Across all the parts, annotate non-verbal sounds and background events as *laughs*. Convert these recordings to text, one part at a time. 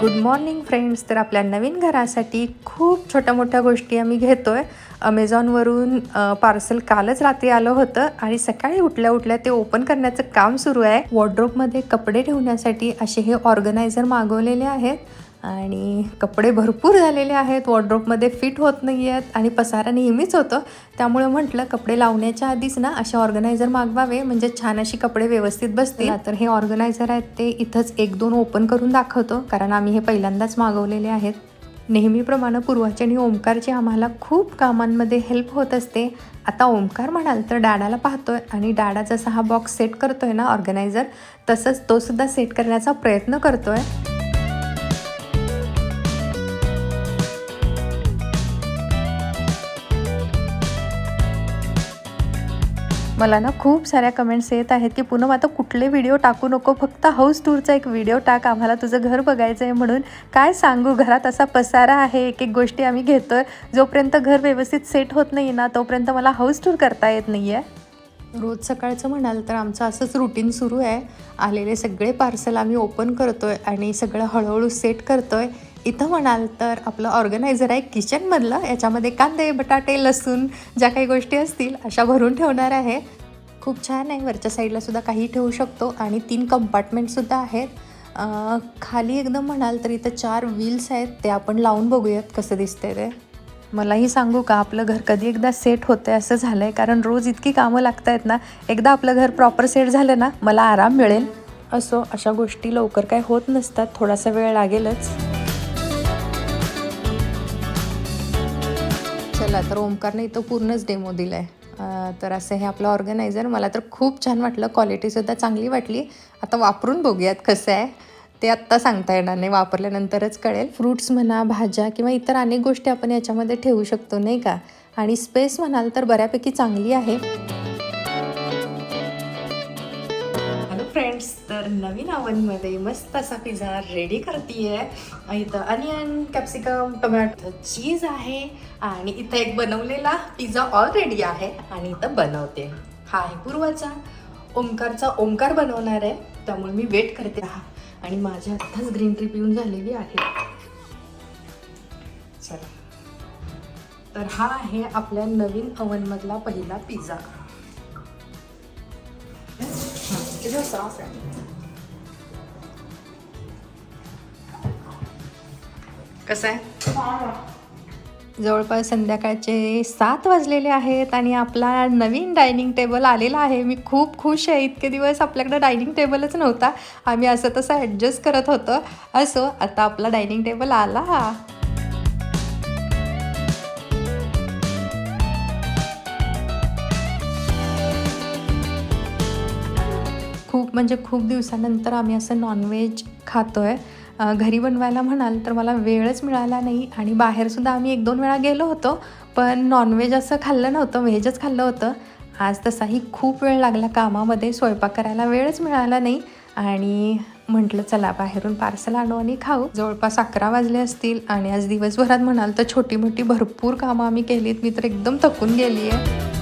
Good morning friends तर आपल्या नवीन घरासाठी खूप छोट्या मोठ्या गोष्टी आम्ही घेतो आहे अमेझॉनवरून पार्सल कालच रात्री आलं होतं आणि सकाळी उठल्या उठल्या ते ओपन करण्याचं काम सुरू आहे. वॉर्ड्रोपमध्ये कपडे ठेवण्यासाठी असे हे ऑर्गनायझर मागवलेले आहेत. आणि कपडे भरपूर झालेले आहेत वॉर्ड्रोपमध्ये फिट होत नाही आहेत आणि पसारा नेहमीच होतं. त्यामुळे म्हटलं कपडे लावण्याच्या आधीच ना असे ऑर्गनायझर मागवावे म्हणजे छान अशी कपडे व्यवस्थित बसतील. तर हे ऑर्गनायझर आहेत ते इथंच एक दोन ओपन करून दाखवतो कारण आम्ही हे पहिल्यांदाच मागवलेले आहेत. नेहमीप्रमाणे पूर्वाची आणि ओमकारची आम्हाला खूप कामांमध्ये हेल्प होत असते. आता ओमकार म्हणाल तर डाडाला पाहतोय आणि डाडा जसा हा बॉक्स सेट करतोय ना ऑर्गनायझर तसंच तो सुद्धा सेट करण्याचा प्रयत्न करतोय. मला ना खूप साऱ्या कमेंट्स येत आहेत की पूनम आता कुठले व्हिडिओ टाकू नको? फक्त हाऊस टूरचा एक व्हिडिओ टाक. आम्हाला तुझं घर बघायचं आहे म्हणून काय सांगू? घरात असा पसारा आहे. एक एक गोष्टी आम्ही घेतो आहे जोपर्यंत घर व्यवस्थित सेट होत नाही ना तोपर्यंत मला हाऊस टूर करता येत नाही आहे रोज सकाळचं म्हणाल तर आमचं असंच रुटीन सुरू आहे. आलेले सगळे पार्सल आम्ही ओपन करतो आहे आणि सगळं हळूहळू सेट करतो आहे इथं म्हणाल तर आपलं ऑर्गनायझर आहे किचनमधलं. याच्यामध्ये कांदे बटाटे लसूण ज्या काही गोष्टी असतील अशा भरून ठेवणार आहे. खूप छान आहे. वरच्या साईडला सुद्धा काही ठेवू शकतो. आणि तीन कंपार्टमेंटसुद्धा आहेत. खाली एकदम म्हणाल तर इथं चार व्हील्स आहेत. ते आपण लावून बघूयात कसं दिसते ते. मलाही सांगू का आपलं घर कधी एकदा सेट होतं असं झालं आहे कारण रोज इतकी कामं लागत आहेत ना एकदा आपलं घर प्रॉपर सेट झालं ना मला आराम मिळेल. असो अशा गोष्टी लवकर काय होत नसतात. थोडासा वेळ लागेलच. चला तर ओमकारने इथं पूर्णच डेमो दिला आहे तर असं हे आपलं ऑर्गनायझर मला तर खूप छान वाटलं. क्वालिटीसुद्धा चांगली वाटली. आता वापरून बघूयात कसं आहे. ते आत्ता सांगता येणार नाही वापरल्यानंतरच कळेल. फ्रूट्स म्हणा भाज्या किंवा इतर अनेक गोष्टी आपण याच्यामध्ये ठेवू शकतो नाही का? आणि स्पेस म्हणाल तर बऱ्यापैकी चांगली आहे. फ्रेंड्स तर नवीन आवनमध्ये मस्त असा पिझ्झा रेडी करतीये. इथं अनियन कॅप्सिकम टोमॅटो चीज आहे. आणि इथं एक बनवलेला पिझ्झा ऑलरेडी आहे. आणि इथं बनवते. हा आहे पूर्वाचा. ओंकारचा ओंकार बनवणार आहे. त्यामुळे मी वेट करते. हा. आणि माझ्या आत्ताच ग्रीन ट्री पिऊन झालेली आहे. चला. तर हा आहे आपल्या नवीन अवनमधला पहिला पिझ्झा किती साफ आहे कसं आहे? जवळपास संध्याकाळचे सात वाजलेले आहेत आणि आपला नवीन डायनिंग टेबल आलेला आहे. मी खूप खुश आहे. इतके दिवस आपल्याकडे डायनिंग टेबलच नव्हता. आम्ही असं तसं ॲडजस्ट करत होतो. असो आता आपला डायनिंग टेबल आला. म्हणजे खूप दिवसानंतर आम्ही असं नॉनव्हेज खातो आहे घरी बनवायला म्हणाल तर मला वेळच मिळाला नाही आणि बाहेरसुद्धा आम्ही एक दोन वेळा गेलो होतो पण नॉनव्हेज असं खाल्लं नव्हतं व्हेजच खाल्लं होतं. आज तसाही खूप वेळ लागला कामामध्ये स्वयंपाक करायला वेळच मिळाला नाही आणि म्हटलं चला बाहेरून पार्सल आणू आणि खाऊ. जवळपास अकरा वाजले असतील आणि आज दिवसभरात म्हणाल तर छोटी मोठी भरपूर कामं आम्ही केलीत मी तर एकदम थकून गेली आहे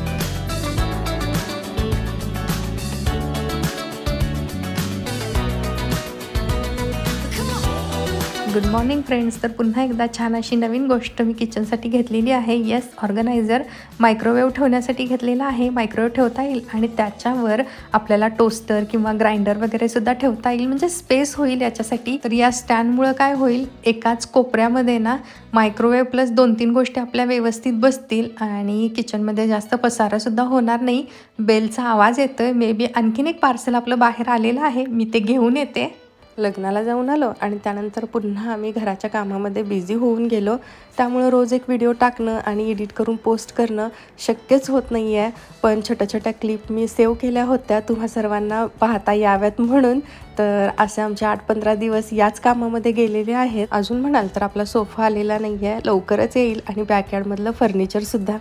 गुड मॉर्निंग फ्रेंड्स तर पुन्हा एकदा छान अशी नवीन गोष्ट मी किचनसाठी घेतलेली आहे. येस ऑर्गनायझर मायक्रोवेव्ह ठेवण्यासाठी घेतलेला आहे. मायक्रोवेव्ह ठेवता येईल आणि त्याच्यावर आपल्याला टोस्टर किंवा ग्राइंडर वगैरे सुद्धा ठेवता येईल. म्हणजे स्पेस होईल याच्यासाठी. तर या स्टँडमुळं काय होईल? एकाच कोपऱ्यामध्ये ना मायक्रोवेव्ह प्लस दोन तीन गोष्टी आपल्या व्यवस्थित बसतील आणि किचनमध्ये जास्त पसारासुद्धा होणार नाही. बेलचा आवाज येतोय. मे बी आणखीन एक पार्सल आपलं बाहेर आलेलं आहे. मी ते घेऊन येते. लग्नाला जाऊन आलो आणि त्यानंतर पुन्हा आम्ही घराच्या कामामध्ये बिझी होऊन गेलो. त्यामुळं रोज एक व्हिडिओ टाकणं आणि एडिट करून पोस्ट करणं शक्यच होत नाही आहे पण छोट्या छोट्या क्लिप मी सेव्ह केल्या होत्या. तुम्हा सर्वांना पाहता याव्यात म्हणून. तर असे आमचे आठ पंधरा दिवस याच कामामध्ये गेलेले आहेत. अजून म्हणाल तर आपला सोफा आलेला नाही आहे लवकरच येईल आणि बॅकयार्डमधलं फर्निचरसुद्धा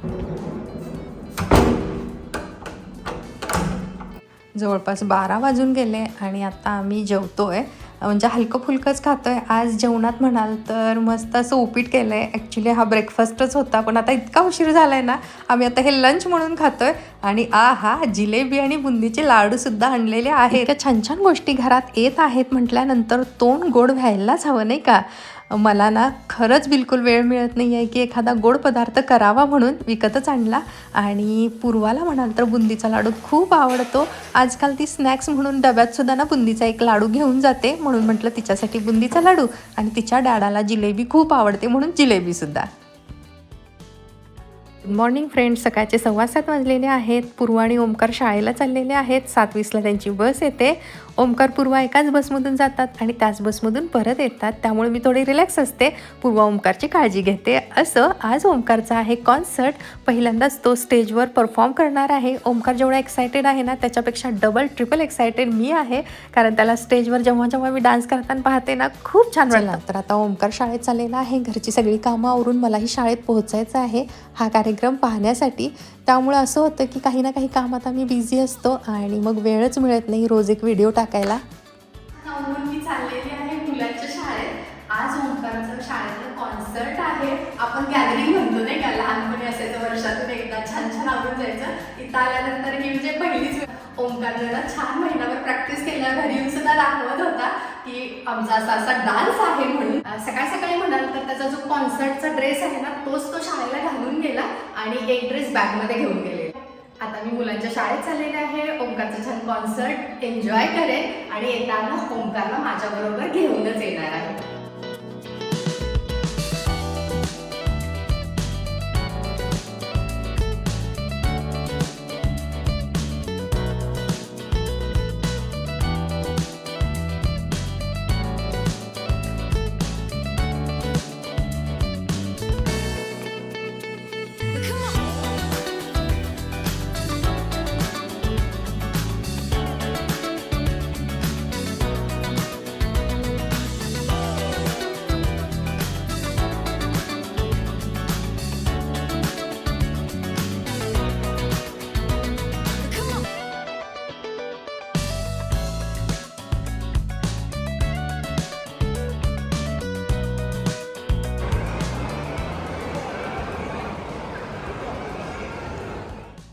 जवळपास बारा वाजून गेले आणि आता आम्ही जेवतो आहे म्हणजे हलकं फुलकंच खातो आहे आज जेवणात म्हणाल तर मस्त असं उपीट केलं आहे ॲक्च्युली हा ब्रेकफास्टच होता पण आता इतका उशीर झाला आहे ना आम्ही आता हे लंच म्हणून खातो आहे आणि आ हा जिलेबी आणि बुंदीचे लाडूसुद्धा आणलेले आहेत. इतक्या छान छान गोष्टी घरात येत आहेत म्हटल्यानंतर तोंड गोड व्हायलाच हवं नाही का? मला ना खरंच बिलकुल वेळ मिळत नाही आहे की एखादा गोड पदार्थ करावा म्हणून विकतच आणला. आणि पूर्वाला म्हणाल तर बुंदीचा लाडू खूप आवडतो. आजकाल ती स्नॅक्स म्हणून डब्यातसुद्धा ना बुंदीचा एक लाडू घेऊन जाते. म्हणून म्हटलं तिच्यासाठी बुंदीचा लाडू. आणि तिच्या डॅडाला जिलेबी खूप आवडते म्हणून जिलेबीसुद्धा गुड मॉर्निंग फ्रेंड्स सकाळचे सव्वा सात वाजलेले आहेत. पूर्व आणि ओमकार शाळेला चाललेले आहेत. सातवीसला त्यांची बस येते. ओमकार पूर्वा एकाच बसमधून जातात आणि त्याच बसमधून परत येतात. त्यामुळे मी थोडी रिलॅक्स असते. पूर्वा ओमकारची काळजी घेते. असं आज ओमकारचा आहे कॉन्सर्ट पहिल्यांदाच तो स्टेजवर परफॉर्म करणार आहे. ओमकार जेवढा एक्सायटेड आहे ना त्याच्यापेक्षा डबल ट्रिपल एक्सायटेड मी आहे. कारण त्याला स्टेजवर जेव्हा जेव्हा मी डान्स करताना पाहते ना खूप छान वाटतं. तर आता ओमकार शाळेत चाललेला आहे. घरची सगळी कामं आवरून मलाही शाळेत पोहोचायचं आहे. हा कार्यक्रम पाहण्यासाठी. त्यामुळे असं होतं की काही ना काही कामात आम्ही बिझी असतो आणि मग वेळच मिळत नाही रोज एक व्हिडिओ टाकायला. मी चाललेली आहे मुलांच्या शाळेत आज ओंकारचं शाळेतलं कॉन्सर्ट आहे आपण गॅदरिंग म्हणतो नाही का लहानपणी असायचं वर्षातून एकदा छान छान आवडून जायचं इथं आल्यानंतर ही म्हणजे पहिलीच कारण छान महिनाभर प्रॅक्टिस केल्या घरी येऊन सुद्धा दाखवत होता की आमचा असा असा डान्स आहे म्हणून. सकाळी सकाळी म्हणाल तर त्याचा जो कॉन्सर्टचा ड्रेस आहे ना तोच तो शाळेला घालून गेला आणि एक ड्रेस बॅगमध्ये घेऊन गेले. आता मी मुलांच्या शाळेत चाललेले आहे ओमकारचा छान कॉन्सर्ट एन्जॉय करेन आणि येताना ओंकारला माझ्याबरोबर घेऊनच येणार आहे.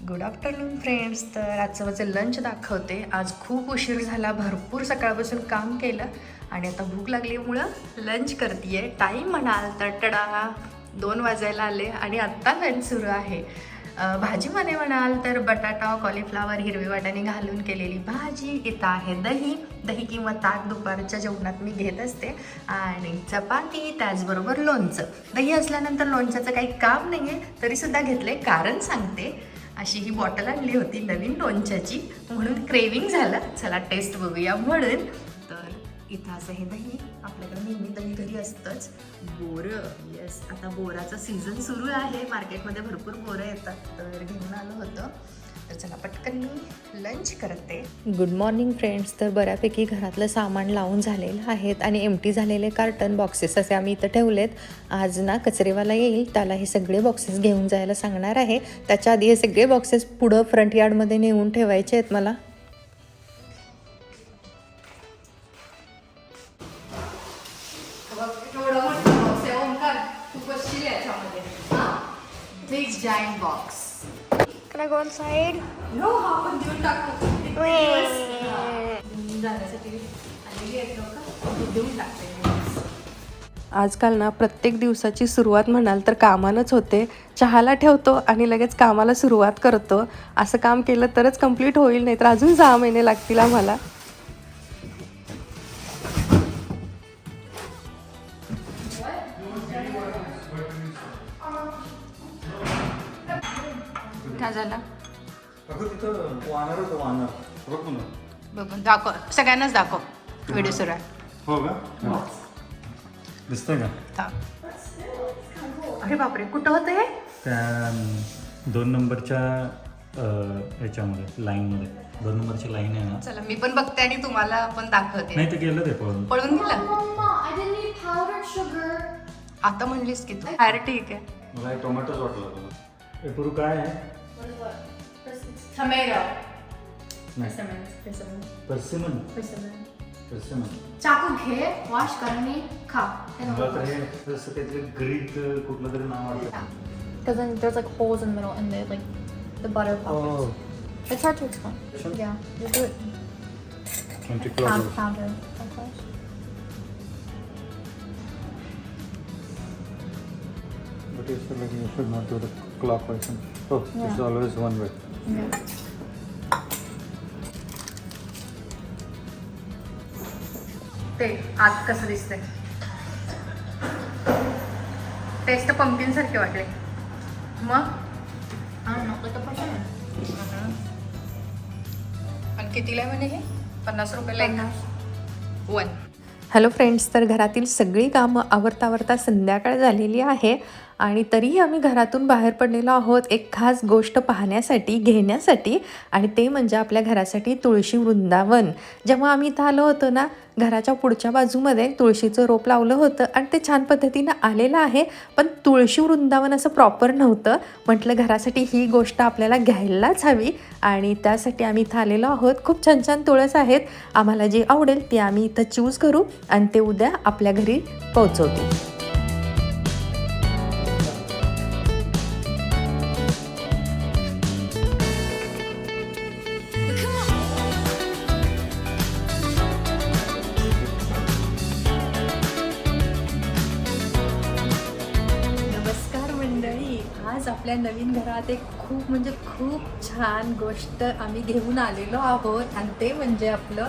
गुड आफ्टरनून फ्रेंड्स तर आजचं माझं लंच दाखवते. आज खूप उशीर झाला. भरपूर सकाळपासून काम केलं आणि आता भूक लागल्यामुळं लंच करते टाईम म्हणाल तर टडा दोन वाजायला आले आणि आत्ता लंच सुरू आहे. भाजीमध्ये म्हणाल तर बटाटा कॉलीफ्लावर हिरवी वाटाने घालून केलेली भाजी. इथं आहे दही. दही किंवा ताक दुपारच्या जेवणात मी घेत असते. आणि चपाती त्याचबरोबर लोणचं. दही असल्यानंतर लोणच्याचं काही काम नाही आहे तरीसुद्धा घेतलं आहे कारण सांगते अशी ही बॉटल आणली होती नवीन लोणच्याची म्हणून क्रेविंग झालं. चला टेस्ट बघूया म्हणून. तर इथं असं हे दही आपल्याकडे नेहमी दही घरी असतंच. बोरं येस आता बोराचं सीझन सुरू आहे. मार्केटमध्ये भरपूर बोरं येतात. तर घेऊन आलं होतं. तर चला पटकन मी लंच करते. गुड मॉर्निंग फ्रेंड्स तर बऱ्यापैकी घरातलं सामान लावून झालेलं आहेत आणि एमटी झालेले कार्टन बॉक्सेस असे आम्ही इथं ठेवलेत. आज ना कचरेवाला येईल त्याला हे सगळे बॉक्सेस घेऊन जायला सांगणार आहे. त्याच्या आधी हे सगळे बॉक्सेस पुढं फ्रंट यार्डमध्ये नेऊन ठेवायचे आहेत मला. मोठं बॉक्स I go inside? हो हा पण देऊन टाकू जाण्यासाठी आलेली आहेत लोकं. देऊन टाकते आजकाल ना प्रत्येक दिवसाची सुरुवात म्हणाल तर कामानंच होते. चहाला ठेवतो आणि लगेच कामाला सुरुवात करतो. असं काम केलं तरच कंप्लीट होईल नाही तर अजून सहा महिने लागतील आम्हाला. काय झालं. अगं तिथं वानर होतं वानर. बघ पुन्हा बघून दाखव सगळ्यांनाच दाखव. व्हिडिओ सुरू आहे. हो का? दिसतंय का? थांब. अरे बापरे कुठं होतं हे? त्या दोन नंबरच्या अं, याच्यामध्ये लाईनमध्ये. दोन नंबरची लाईन आहे ना. चला मी पण बघते आणि तुम्हाला पण दाखवते. नाही ते गेलं ते पळून. पळून गेला? Mama, I didn't need powdered sugar. आता म्हणलीस की तू. अरे ठीक आहे. मला हे टोमॅटोच वाटलं हे पुरू काय आहे? टमेटो नाही परसिमन तसं नाही चाकू घे वॉश कर आणि खा हे मला नको. तर हे तसं काहीतरी ग्रीक कुठलं तरी नाव वाटतं Because then there's like holes in the middle and they like the butter pockets. Oh, It's hard to explain. Sure. Yeah, you do it. twenty Pound, clovers. pounder. like that. But you said like you should not do the clockwise. Oh, it's Yeah. always one way. Yeah. ते आत कसं दिसतंय taste pumpkin सारखे वाटले मग I don't know, like a persimmon. आणि कितीला म्हणे हे पन्नास रुपयाला एक वन हॅलो फ्रेंड्स तर घरातील सगळी कामं आवरता आवरता संध्याकाळ झालेली आहे आणि तरीही आम्ही घरातून बाहेर पडलेलो आहोत एक खास गोष्ट पाहण्यासाठी घेण्यासाठी आणि ते म्हणजे आपल्या घरासाठी तुळशी वृंदावन. जेव्हा आम्ही इथं आलो होतो ना घराच्या पुढच्या बाजूमध्ये तुळशीचं रोप लावलं होतं आणि ते छान पद्धतीनं आलेलं आहे. पण तुळशी वृंदावन असं प्रॉपर नव्हतं. म्हटलं घरासाठी ही गोष्ट आपल्याला घ्यायलाच हवी. आणि त्यासाठी आम्ही इथं आलेलो आहोत. खूप छान छान तुळस आहेत. आम्हाला जे आवडेल ते आम्ही इथं चूज करू आणि ते उद्या आपल्या घरी पोहोचवतील खूप म्हणजे खूप छान गोष्ट आम्ही घेऊन आलेलो आहोत. आणि ते म्हणजे आपलं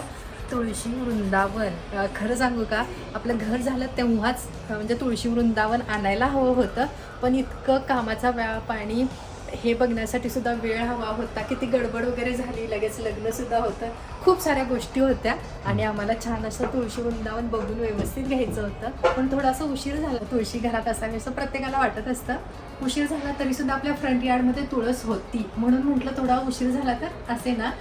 तुळशी वृंदावन. खरं सांगू का? आपलं घर झालं तेव्हाच म्हणजे तुळशी वृंदावन आणायला हवं होतं. पण इतकं कामाचा व्याप आणि हे बघण्यासाठी सुद्धा वेळ हवा होता किती गडबड वगैरे झाली लगेच लग्नसुद्धा होतं. खूप साऱ्या गोष्टी होत्या आणि आम्हाला छान असं तुळशी वृंदावन बघून व्यवस्थित घ्यायचं होतं. पण थोडासा उशीर झाला तुळशी घरात असावी असं प्रत्येकाला वाटत असतं. उशीर झाला तरी सुद्धा आपल्या फ्रंट यार्डमध्ये तुळस होती. म्हणून म्हटलं थोडा उशीर झाला तर असे ना.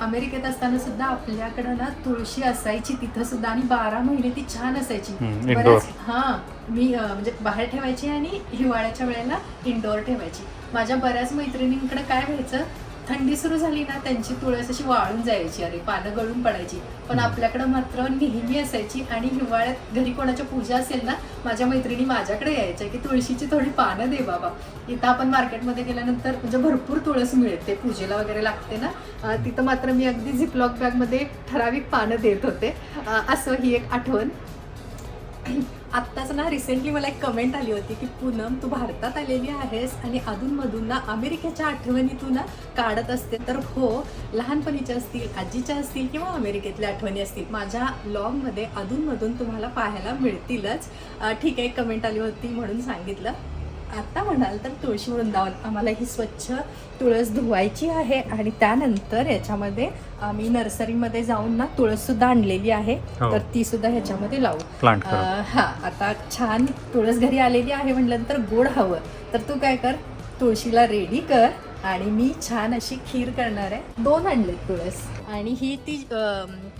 अमेरिकेत असताना सुद्धा आपल्याकडं ना तुळशी असायची तिथं सुद्धा आणि बारा महिने ती छान असायची. बऱ्याच हां. मी म्हणजे बाहेर ठेवायची आणि हिवाळ्याच्या वेळेला इनडोअर ठेवायची. माझ्या बऱ्याच मैत्रिणींकडे काय व्हायचं थंडी सुरू झाली ना त्यांची तुळस अशी वाळून जायची. अरे पानं गळून पडायची. पण आपल्याकडं मात्र नेहमी असायची आणि हिवाळ्यात घरी कोणाच्या पूजा असेल ना माझ्या मैत्रिणी माझ्याकडे यायच्या की तुळशीची थोडी पानं दे बाबा. इथं आपण मार्केटमध्ये गेल्यानंतर म्हणजे भरपूर तुळस मिळते पूजेला वगैरे लागते ना तिथं मात्र मी अगदी झिपलॉक बॅगमध्ये ठराविक पानं देत होते. असं ही एक आठवण. आत्ताच ना रिसेंटली मला एक कमेंट आली होती की पूनम तू भारतात आलेली आहेस आणि अधूनमधून ना अमेरिकेच्या आठवणी तू ना काढत असते. तर हो लहानपणीच्या असतील आजीच्या असतील किंवा अमेरिकेतल्या आठवणी असतील माझ्या ब्लॉगमध्ये अधूनमधून तुम्हाला पाहायला मिळतीलच. ठीक आहे कमेंट आली होती म्हणून सांगितलं. आता म्हणाल तर तुळशी वृंदावन आम्हाला ही स्वच्छ तुळस धुवायची आहे आणि त्यानंतर याच्यामध्ये आम्ही नर्सरीमध्ये जाऊन ना तुळस सुद्धा आणलेली आहे. हो. तर ती सुद्धा ह्याच्यामध्ये लावू. हा आता छान तुळस घरी आलेली आहे म्हटल्यानंतर गोड हवं. तर तू काय कर तुळशीला रेडी कर आणि मी छान अशी खीर करणार आहे. दोन आणलेत तुळस. आणि ही ती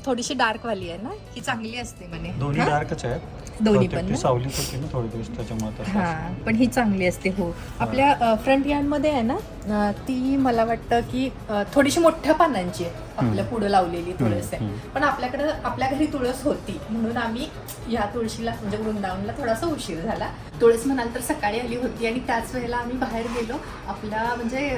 थोडीशी डार्क वाली आहे ना? ही चांगली असते म्हणे. दोन्ही? डार्कच आहेत. दोन्ही पण? सावलीच होती ना थोडे दिवस त्याच्यामुळे हा. पण ही चांगली असते हो. आपल्या फ्रंट यार्डमध्ये आहे ना ती मला वाटतं की थोडीशी मोठ्या पानांची आहे. आपल्या पुढं लावलेली तुळस आहे. पण आपल्याकडं आपल्या घरी तुळस होती. म्हणून आम्ही ह्या तुळशीला म्हणजे वृंदावनला थोडासा उशीर झाला. तुळस म्हणाल तर सकाळी आली होती आणि त्याच वेळेला आम्ही बाहेर गेलो. आपल्या म्हणजे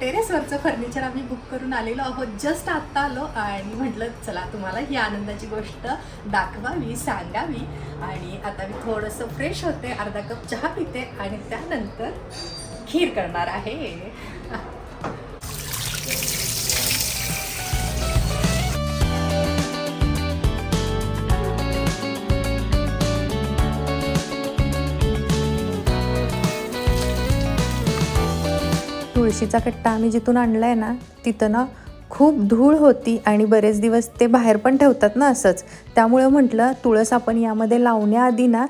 टेरेसवरचं फर्निचर आम्ही बुक करून आलेलो आहोत. जस्ट आत्ता आलो आणि म्हटलं चला तुम्हाला ही आनंदाची गोष्ट दाखवावी सांगावी. आणि आता मी थोडंसं फ्रेश होते अर्धा कप चहा पिते आणि त्यानंतर खीर करणार आहे. तुळशीचा कट्टा आम्ही जिथून आणला आहे ना तिथं ना खूप धूळ होती आणि बरेच दिवस ते बाहेर पण ठेवतात ना असंच. त्यामुळं म्हटलं तुळस आपण यामध्ये लावण्याआधी ना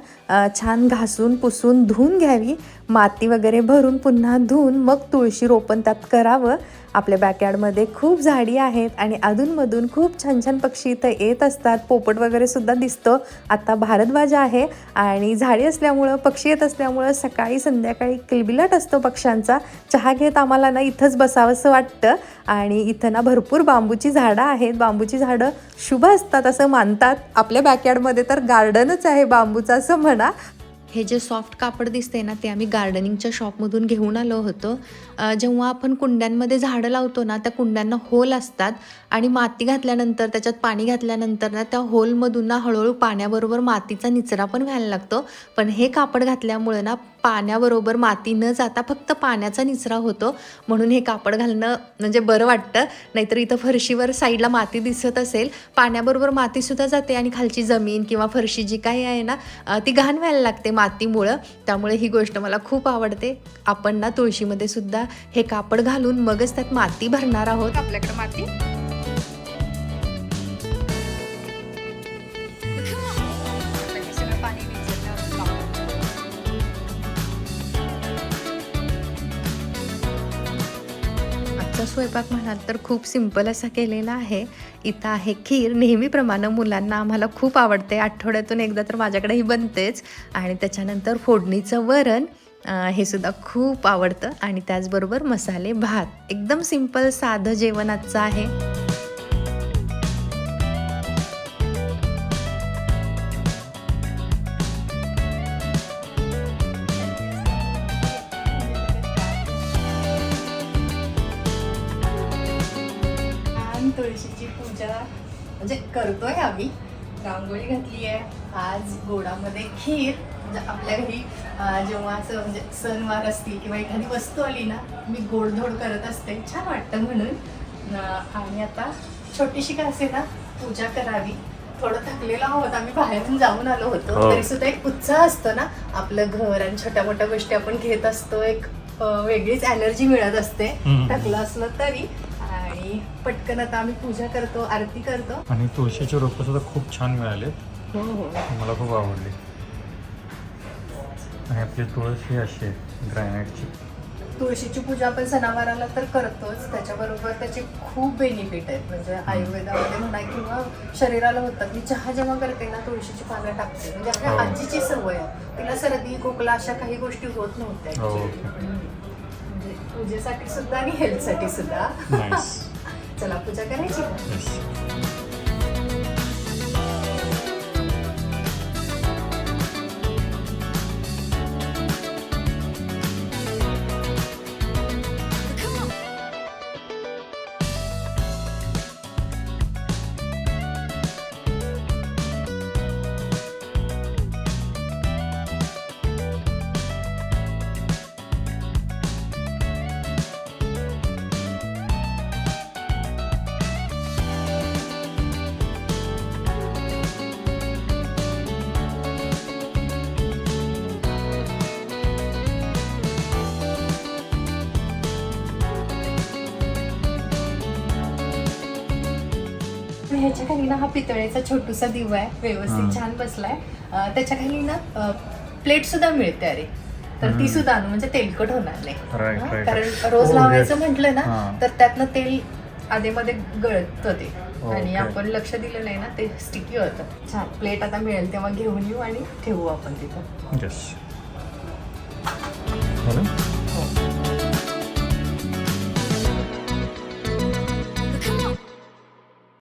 छान घासून पुसून धुवून घ्यावी. माती वगैरे भरून पुन्हा धुवून मग तुळशी रोपण त्यात करावं. आपल्या बॅकयार्डमध्ये खूप झाडी आहेत आणि अधूनमधून खूप छान छान पक्षी इथं येत असतात. पोपट वगैरे सुद्धा दिसतो. आता भारद्वाज आहे आणि झाडी असल्यामुळं पक्षी येत असल्यामुळं सकाळी संध्याकाळी किलबिलाट असतो पक्ष्यांचा. चहा घेत आम्हाला ना इथंच बसावंसं वाटतं. आणि इथं ना भरपूर बांबूची झाडं आहेत. बांबूची झाडं शुभ असतात असं मानतात. आपल्या बॅकयार्डमध्ये तर गार्डनच आहे बांबूचं असं म्हणा. हे जे सॉफ्ट कापड दिसते ना ते आम्ही गार्डनिंगच्या शॉपमधून घेऊन आलो होतो. जेव्हा आपण कुंड्यांमध्ये झाडं लावतो ना त्या कुंड्यांना होल असतात आणि माती घातल्यानंतर त्याच्यात पाणी घातल्यानंतर ना त्या होलमधून ना हळूहळू पाण्याबरोबर मातीचा निचरा पण व्हायला लागतो. पण हे कापड घातल्यामुळे ना पाण्याबरोबर माती न जाता फक्त पाण्याचा निचरा होतो. म्हणून हे कापड घालणं म्हणजे बरं वाटतं. नाहीतर इथं फरशीवर साईडला माती दिसत असेल. पाण्याबरोबर मातीसुद्धा जाते आणि खालची जमीन किंवा फरशी जी काही आहे ना ती घाण व्हायला लागते मातीमुळं. त्यामुळे ही गोष्ट मला खूप आवडते. आपण ना तुळशीमध्ये सुद्धा हे कापड घालून मगच त्यात माती भरणार आहोत. आपल्याकडे माती आजचा स्वयंपाक म्हणाल तर खूप सिंपल असा केलेला आहे. इथं आहे खीर. नेहमीप्रमाणे मुलांना आम्हाला खूप आवडते. आठवड्यातून एकदा तर माझ्याकडेही बनतेच. आणि त्याच्यानंतर फोडणीचं वरण हे सुद्धा खूप आवडतं. आणि त्याचबरोबर मसाले भात. एकदम सिंपल साधं जेवण आजचं आहे. तुळशीची पूजा म्हणजे करतोय आम्ही. रांगोळी घातली आहे आज गोडामध्ये खीर म्हणजे आपल्या घरी जेव्हा असं म्हणजे सणवार असतील किंवा एखादी वस्तू आली ना मी गोडधोड करत असते. छान वाटतं म्हणून. आणि आता छोटीशी का असे ना पूजा करावी. थोडं थकलेलो आहोत. आम्ही बाहेरून जाऊन आलो होतो. हो. तरी सुद्धा एक उत्साह असतो ना. आपलं घर आणि छोट्या मोठ्या गोष्टी आपण घेत असतो. एक वेगळीच एनर्जी मिळत असते. थकलं असलं तरी. आणि पटकन आता आम्ही पूजा करतो आरती करतो. आणि तुळशीचे रोपं सुद्धा खूप छान मिळाले हो हो. मला खूप आवडली. आणि आपली तुळस ही अशी आहे ग्रॅनाईटची तुळशीची पूजा आपण सणावाराला तर करतोच. त्याच्याबरोबर त्याचे खूप बेनिफिट आहेत. म्हणजे आयुर्वेदामध्ये म्हणा किंवा शरीराला होतात. मी चहा जेव्हा करते ना तुळशीची पानं टाकते. म्हणजे आपल्या हो. आजीची सवय आहे. तिला सर्दी खोकला अशा काही गोष्टी होत नव्हत्या. हो. म्हणजे पूजेसाठी सुद्धा आणि हेल्थसाठी सुद्धा. *laughs* चला पूजा करायची? ह्याच्या खाली ना हा पितळेचा छोटूसा दिवा आहे हा. व्यवस्थित छान बसलाय त्याच्याखाली ना प्लेट सुद्धा मिळते अरे तर ती. सुद्धा म्हणजे तेलकट होणार नाही हा. कारण रोज Oh, लावायचं yes. म्हटलं ना हा. तर त्यातनं तेल आधेमध्ये गळतं ते आणि. आपण लक्ष दिलं नाही ना ते स्टिकी होतं छान प्लेट आता मिळेल तेव्हा घेऊन येऊ आणि ठेवू आपण तिथं झालं